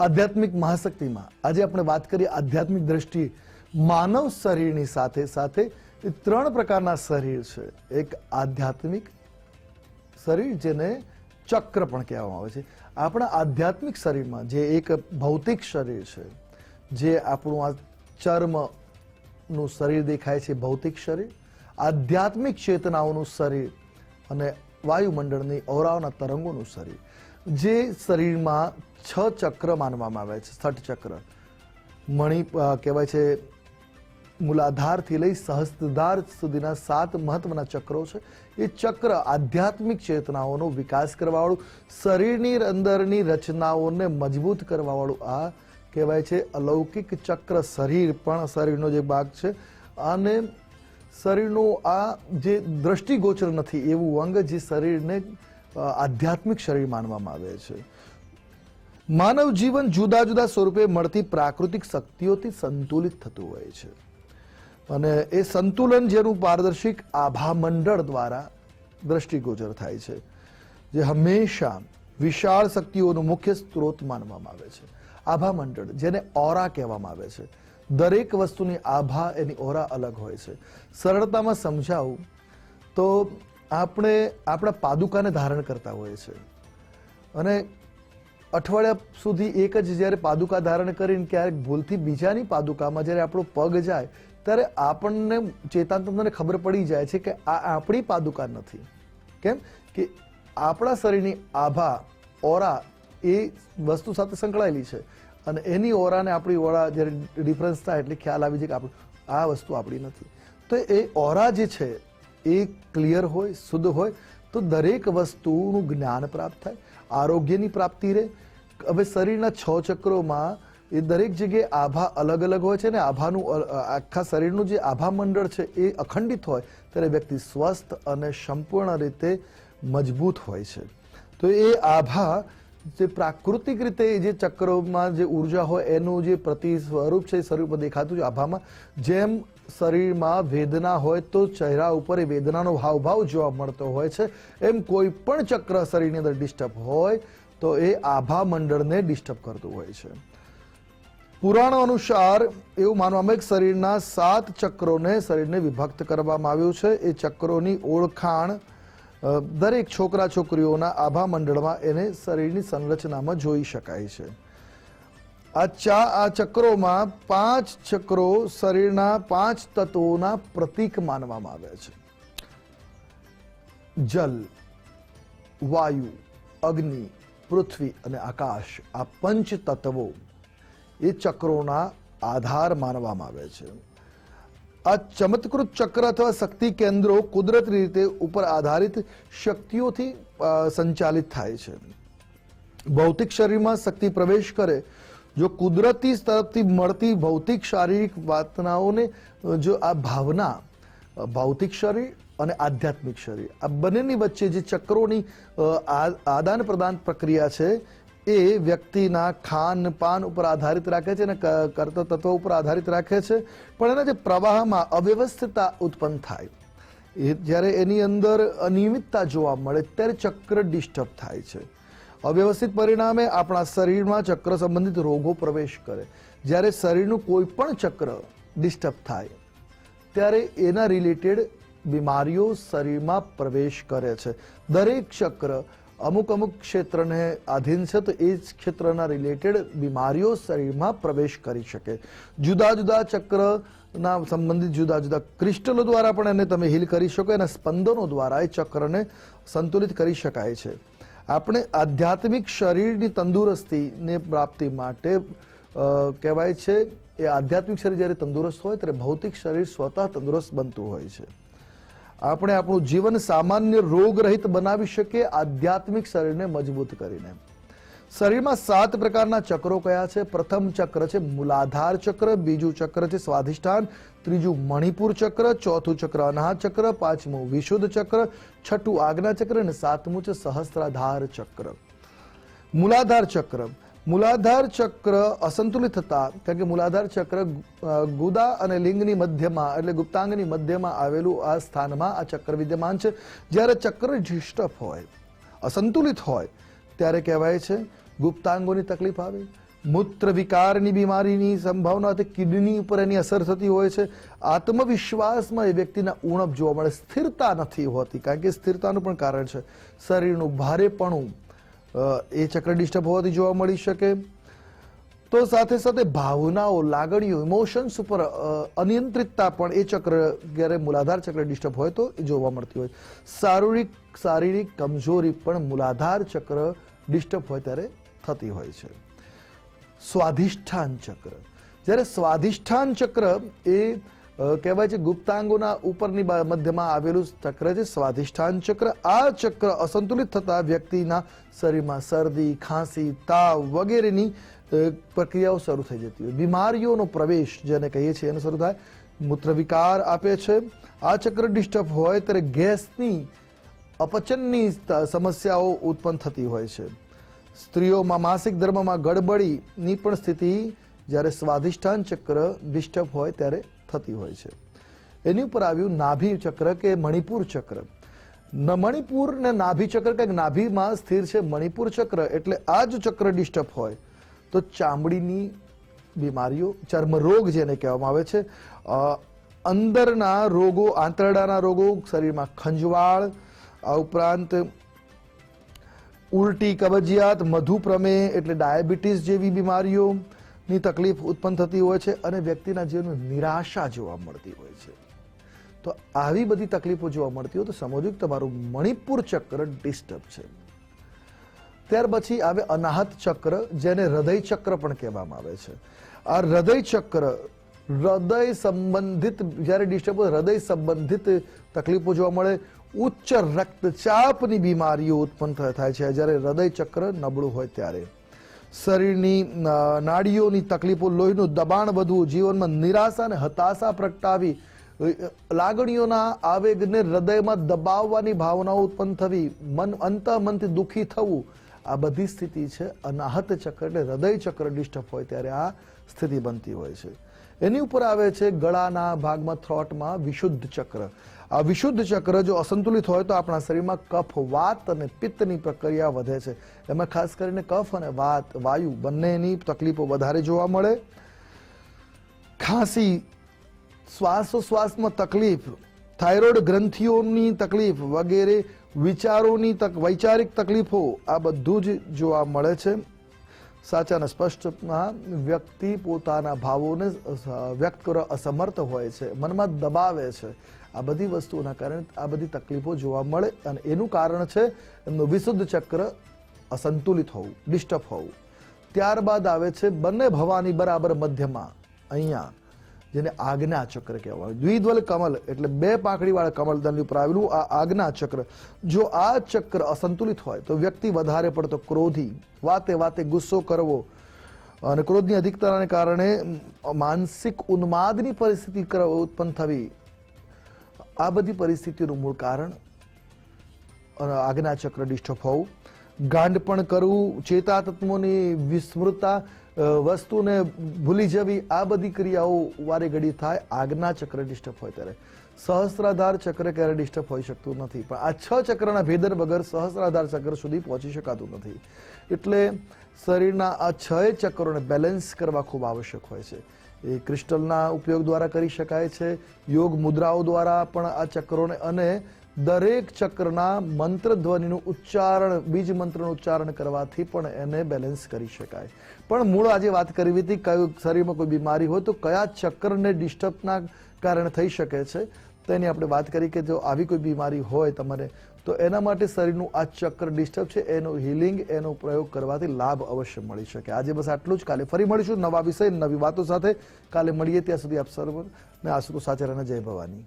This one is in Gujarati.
આધ્યાત્મિક મહાશક્તિમાં. આજે આપણે વાત કરીએ આધ્યાત્મિક દ્રષ્ટિએ માનવ શરીરની સાથે સાથે ત્રણ પ્રકારના શરીર છે. એક આધ્યાત્મિક શરીર જેને ચક્ર પણ કહેવામાં આવે છે. આપણા આધ્યાત્મિક શરીરમાં જે એક ભૌતિક શરીર છે, જે આપણું આ ચર્મનું શરીર દેખાય છે ભૌતિક શરીર, આધ્યાત્મિક ચેતનાઓનું શરીર અને વાયુમંડળની ઓરાઓના તરંગોનું શરીર. જે શરીરમાં છ ચક્ર માનવામાં આવે છે, છઠ ચક્ર. મણિ કહેવાય છે, મૂલાધારથી લઈ સહસ્ત્રધાર સુધીના સાત મહત્વના ચક્રો છે. એ ચક્ર આધ્યાત્મિક ચેતનાઓનો વિકાસ કરવાવાળું, શરીરની અંદરની રચનાઓને મજબૂત કરવાવાળું આ કહેવાય છે અલૌકિક ચક્ર શરીર પણ શરીરનો જે ભાગ છે. અને શરીરનું આ જે દ્રષ્ટિગોચર નથી, એવું અંગ જે શરીરને આધ્યાત્મિક શરીર માનવામાં આવે છે. માનવ જીવન જુદા જુદા સ્વરૂપે મળતી પ્રાકૃતિક શક્તિઓથી સંતુલિત થતું હોય છે. અને એ સંતુલન જેનું પારદર્શિક આભા મંડળ દ્વારા દ્રષ્ટિગોચર થાય છે. જે હંમેશા વિશાળ શક્તિઓનો મુખ્ય સ્ત્રોત માનવામાં આવે છે. આભા મંડળ જેને ઓરા કહેવામાં આવે છે. દરેક વસ્તુની આભા એની ઓરા અલગ હોય છે. સરળતામાં સમજાવું તો આપણે આપણા પાદુકાને ધારણ કરતા હોઈએ છીએ અને અઠવાડિયા સુધી એક જ જ્યારે પાદુકા ધારણ કરીને ક્યારેક ભૂલથી બીજાની પાદુકામાં જ્યારે આપણો પગ જાય, ત્યારે આપણને ચેતાતંત્રને ખબર પડી જાય છે કે આ આપણી પાદુકા નથી. કેમ? કે આપણા શરીરની આભા, ઓરા એ વસ્તુ સાથે સંકળાયેલી છે. અને એની ઓરાને આપણી ઓરા જ્યારે ડિફરન્સ થાય એટલે ખ્યાલ આવી જાય કે આપણું, આ વસ્તુ આપણી નથી. તો એ ઓરા જે છે એ ક્લિયર હોય, શુદ્ધ હોય, તો દરેક વસ્તુનું જ્ઞાન પ્રાપ્ત થાય, આરોગ્યની પ્રાપ્તિ રહે. હવે શરીરના છ ચક્રોમાં એ દરેક જગ્યાએ આભા અલગ અલગ હોય છે ને આભાનું આખા શરીરનું જે આભા મંડળ છે એ અખંડિત હોય, ત્યારે વ્યક્તિ સ્વસ્થ અને સંપૂર્ણ રીતે મજબૂત હોય છે. તો એ આભા જે પ્રાકૃતિક રીતે જે ચક્રોમાં જે ઊર્જા હોય, એનું જે પ્રતિ સ્વરૂપ છે એ સ્વરૂપ દેખાતું છે આભામાં. જેમ શરીરમાં વેદના હોય તો ચહેરા ઉપર એ વેદનાનો હાવભાવ જોવા મળતો હોય છે. એમ કોઈ પણ ચક્ર શરીરની અંદર ડિસ્ટર્બ હોય તો એ આભા મંડળને ડિસ્ટર્બ કરતું હોય છે. પુરાણો અનુસાર એવું માનવામાં કે શરીરના સાત ચક્રોને શરીરને વિભક્ત કરવામાં આવ્યું છે. એ ચક્રોની ઓળખાણ દરેક છોકરા છોકરીઓના આભા મંડળમાં એને શરીરની સંરચનામાં જોઈ શકાય છે. આ ચા, આ ચક્રોમાં પાંચ ચક્રો શરીરના પાંચ તત્વોના પ્રતીક માનવામાં આવે છે. જલ, વાયુ, અગ્નિ, પૃથ્વી અને આકાશ આ પંચ તત્વો એ ચક્રોના આધાર માનવામાં આવે છે. આ ચમત્કૃત ચક્ર અથવા શક્તિ કેન્દ્રો કુદરતી રીતે ઉપર આધારિત શક્તિઓથી સંચાલિત થાય છે. ભૌતિક શરીરમાં શક્તિ પ્રવેશ કરે જો કુદરતી તરફથી મળતી ભૌતિક શારીરિક વાતનાઓને જો આ ભાવના ભૌતિક શરીર અને આધ્યાત્મિક શરીર, આ બંનેની વચ્ચે જે ચક્રોની આદાન પ્રદાન પ્રક્રિયા છે, એ વ્યક્તિના ખાન પાન ઉપર આધારિત રાખે છે અને કરતા તત્વો ઉપર આધારિત રાખે છે. પણ એના જે પ્રવાહમાં અવ્યવસ્થિતતા ઉત્પન્ન થાય. એ જ્યારે એની અંદર અનિયમિતતા જોવા મળે, ત્યારે ચક્ર ડિસ્ટર્બ થાય છે. અવ્યવસ્થિત પરિણામે આપણા શરીરમાં ચક્ર સંબંધિત રોગો પ્રવેશ કરે. જ્યારે શરીરનું કોઈ પણ ચક્ર ડિસ્ટર્બ થાય, ત્યારે એના રિલેટેડ બીમારીઓ શરીરમાં પ્રવેશ કરે છે. દરેક ચક્ર અમુક અમુક ક્ષેત્રને આધીન છે, તો એ જ ક્ષેત્રના રિલેટેડ બીમારીઓ શરીરમાં પ્રવેશ કરી શકે. જુદા જુદા ચક્રના સંબંધિત જુદા જુદા ક્રિસ્ટલો દ્વારા પણ એને તમે હીલ કરી શકો, એના સ્પંદનો દ્વારા એ ચક્રને સંતુલિત કરી શકાય છે. આપણે આધ્યાત્મિક શરીરની તંદુરસ્તીને પ્રાપ્તિ માટે કહેવાય છે, એ આધ્યાત્મિક શરીર જ્યારે તંદુરસ્ત હોય ત્યારે ભૌતિક શરીર સ્વતઃ તંદુરસ્ત બનતું હોય છે. આપણે આપણું જીવન સામાન્ય રોગરહિત બનાવી શકીએ આધ્યાત્મિક શરીરને મજબૂત કરીને. શરીરમાં સાત પ્રકારના ચક્રો કયા છે? પ્રથમ ચક્ર છે મૂલાધાર ચક્ર, બીજું ચક્ર છે સ્વાધિષ્ઠાન, ત્રીજું મણિપુર ચક્ર, ચોથું ચક્ર અનાહત ચક્ર, પાંચમું વિશુદ્ધ ચક્ર, છઠ્ઠું આજ્ઞા ચક્ર અને સાતમું છે સહસ્ત્રાધાર ચક્ર. મૂલાધાર ચક્ર. મૂલાધાર ચક્ર અસંતુલિત થતા, કારણ કે મૂલાધાર ચક્ર ગુદા અને લિંગની મધ્યમાં, એટલે ગુપ્તાંગની મધ્યમાં આવેલું આ સ્થાનમાં આ ચક્ર વિદ્યમાન છે. જ્યારે ચક્ર ડિસ્ટર્બ હોય, અસંતુલિત હોય ત્યારે કહેવાય છે, ગુપ્તાંગોની તકલીફ આવે. મૂત્ર વિકારની બીમારીની સંભાવના તે કિડની ઉપર એની અસર થતી હોય છે. આત્મવિશ્વાસમાં એ વ્યક્તિના ઉણપ જોવા મળે. સ્થિરતા નથી હોતી, કારણ કે સ્થિરતાનું પણ કારણ છે. શરીરનું ભારેપણું એ ચક્ર ડિસ્ટર્બ હોવાથી જોવા મળી શકે. તો સાથે સાથે ભાવનાઓ, લાગણીઓ ઇમોશન્સ ઉપર અનિયંત્રિતતા પણ એ ચક્ર જ્યારે મૂલાધાર ચક્ર ડિસ્ટર્બ હોય તો એ જોવા મળતી હોય. શારીરિક શારીરિક કમજોરી પણ મૂલાધાર ચક્ર ડિસ્ટર્બ હોય ત્યારે થતી હોય છે. સ્વાધિષ્ઠાન ચક્ર. જ્યારે સ્વાધિષ્ઠાન ચક્ર એ કહેવાય છે ગુપ્તાંગોના ઉપરની મધ્યમાં આવેલું ચક્ર છે. સ્વાધિષ્ઠાન ચક્ર આ ચક્ર અસંતુલિત થતા વ્યક્તિના શરીરમાં શરદી, ખાંસી, તાવ વગેરેની પ્રક્રિયાઓ શરૂ થઈ જતી હોય. બીમારીઓનો પ્રવેશ જેને કહીએ છીએ એનો શરૂ થાય. મૂત્ર વિકાર આપે છે. આ ચક્ર ડિસ્ટર્બ હોય ત્યારે ગેસની અપચનની સમસ્યાઓ ઉત્પન્ન થતી હોય છે. સ્ત્રીઓમાં માસિક ધર્મમાં ગડબડીની પણ સ્થિતિ જ્યારે સ્વાધિષ્ઠાન ચક્ર ડિસ્ટર્બ હોય ત્યારે થતી હોય છે. એની ઉપર આવ્યું નાભી ચક્ર કે મણિપુર ચક્ર. મણિપુર ને નાભી ચક્ર કે નાભીમાં સ્થિર છે, મણિપુર ચક્ર એટલે આ જ ચક્ર ડિસ્ટર્બ હોય. તો ચામડીની બીમારીઓ, ચર્મરોગ જેને કહેવામાં આવે છે અંદરના રોગો, આંતરડાના રોગો, શરીરમાં ખંજવાળ આ ઉપરાંત ઉલટી કબજિયાત મધુપ્રમેહ એટલે ડાયાબિટીસ જેવી બીમારીઓની તકલીફ ઉત્પન્ન થતી હોય છે અને વ્યક્તિના જીવનમાં નિરાશા જોવા મળતી હોય છે. તો આવી બધી તકલીફો જોવા મળતી હોય તો સમજવું તમારું મણિપુર ચક્ર ડિસ્ટર્બ છે. ત્યાર પછી આવે અનાહત ચક્ર, જેને હૃદય ચક્ર પણ કહેવામાં આવે છે. આ હૃદય ચક્ર, હૃદય સંબંધિત જ્યારે ડિસ્ટર્બ હૃદય સંબંધિત તકલીફો જોવા મળે ઉચ્ચ રક્તચાપની બીમારીઓ ઉત્પન્ન થાય છે. જ્યારે હૃદય ચક્ર નબળું હોય ત્યારે. શરીરની નાડીઓની તકલીફો, લોહીનું દબાણ વધવું, જીવનમાં નિરાશા અને હતાશા પ્રગટાવી લાગણીઓના આવેગને હૃદયમાં દબાવવાની ભાવનાઓ ઉત્પન્ન થવી, મન અંતઃમનથી દુઃખી થવું, આ બધી સ્થિતિ છે. અનાહત ચક્ર એટલે હૃદય ચક્ર ડિસ્ટર્બ હોય ત્યારે આ સ્થિતિ બનતી હોય છે. એની ઉપર આવે છે ગળાના ભાગમાં, થ્રોટમાં વિશુદ્ધ ચક્ર. આ વિશુદ્ધ ચક્ર જો અસંતુલિત હોય તો આપણા શરીરમાં કફ, વાત અને પિત્તની પ્રક્રિયા વધે છે. એમાં ખાસ કરીને કફ અને વાત, વાયુ બંનેની તકલીફો વધારે જોવા મળે. ખાંસી, શ્વાસોશ્વાસમાં તકલીફ, થાઇરોઇડ ગ્રંથિઓની તકલીફ વગેરે વિચારોની તક, વૈચારિક તકલીફો આ બધું જ જોવા મળે છે. સાચા અને સ્પષ્ટમાં વ્યક્તિ પોતાના ભાવોને વ્યક્ત કરવા અસમર્થ હોય છે. મનમાં દબાવે છે. આ બધી વસ્તુઓના કારણે આ બધી તકલીફો જોવા મળે અને એનું કારણ છે એમનું વિશુદ્ધ ચક્ર અસંતુલિત હોવું, ડિસ્ટર્બ હોવું. ત્યારબાદ આવે છે બંને ભવાની બરાબર મધ્યમાં, અહીંયા, જેને આજ્ઞા ચક્ર કહેવાય. દ્વિદ્વલ કમલ એટલે બે પાંખડી વાળા કમલ દળની ઉપર આવેલું આ આજ્ઞા ચક્ર. જો આ ચક્ર અસંતુલિત હોય તો વ્યક્તિ વધારે પડતો ક્રોધી, વાતે વાતે ગુસ્સો કરવો અને ક્રોધની અધિકતાને કારણે માનસિક ઉન્માદની પરિસ્થિતિ ઉત્પન્ન થવી આ બધી પરિસ્થિતિનું મૂળ કારણ અને આજ્ઞા ચક્ર ડિસ્ટર્બ હોવું. ગાંડ પણ કરવું ચેતા તત્વોની વિસ્મૃતતા વસ્તુને ભૂલી જવી, આ બધી ક્રિયાઓ વારે ઘડી થાય, આજ્ઞા ચક્ર ડિસ્ટર્બ હોય ત્યારે. સહસ્ત્રાધાર ચક્ર ક્યારે ડિસ્ટર્બ હોઈ શકતું નથી? પણ આ છ ચક્રના ભેદન વગર સહસ્ત્રાધાર ચક્ર સુધી પહોંચી શકાતું નથી. એટલે શરીરના આ છ ચક્રોને બેલેન્સ કરવા ખૂબ આવશ્યક હોય છે. એ ક્રિસ્ટલના ઉપયોગ દ્વારા કરી શકાય છે. યોગ મુદ્રાઓ દ્વારા પણ આ ચક્રોને અને દરેક ચક્રના મંત્ર ધ્વનિનું ઉચ્ચારણ, બીજ મંત્રનું ઉચ્ચારણ કરવાથી પણ એને બેલેન્સ કરી શકાય. પણ મૂળ આજે વાત કરવી હતી કયું શરીરમાં કોઈ બીમારી હોય તો કયા ચક્રને ડિસ્ટર્બના કારણે થઈ શકે છે. તેની આપણે વાત કરી કે જો આવી કોઈ બીમારી હોય તમારે તો એના માટે શરીરનું આ ચક્ર ડિસ્ટર્બ છે, એનું હિલિંગ એનો પ્રયોગ કરવાથી લાભ અવશ્ય મળી શકે. આજે બસ આટલું જ. કાલે ફરી મળીશું નવા વિષય, નવી વાતો સાથે. કાલે મળીએ ત્યાં સુધી આપ સર્વ ને સાથે આચાર્યને જય ભવાની.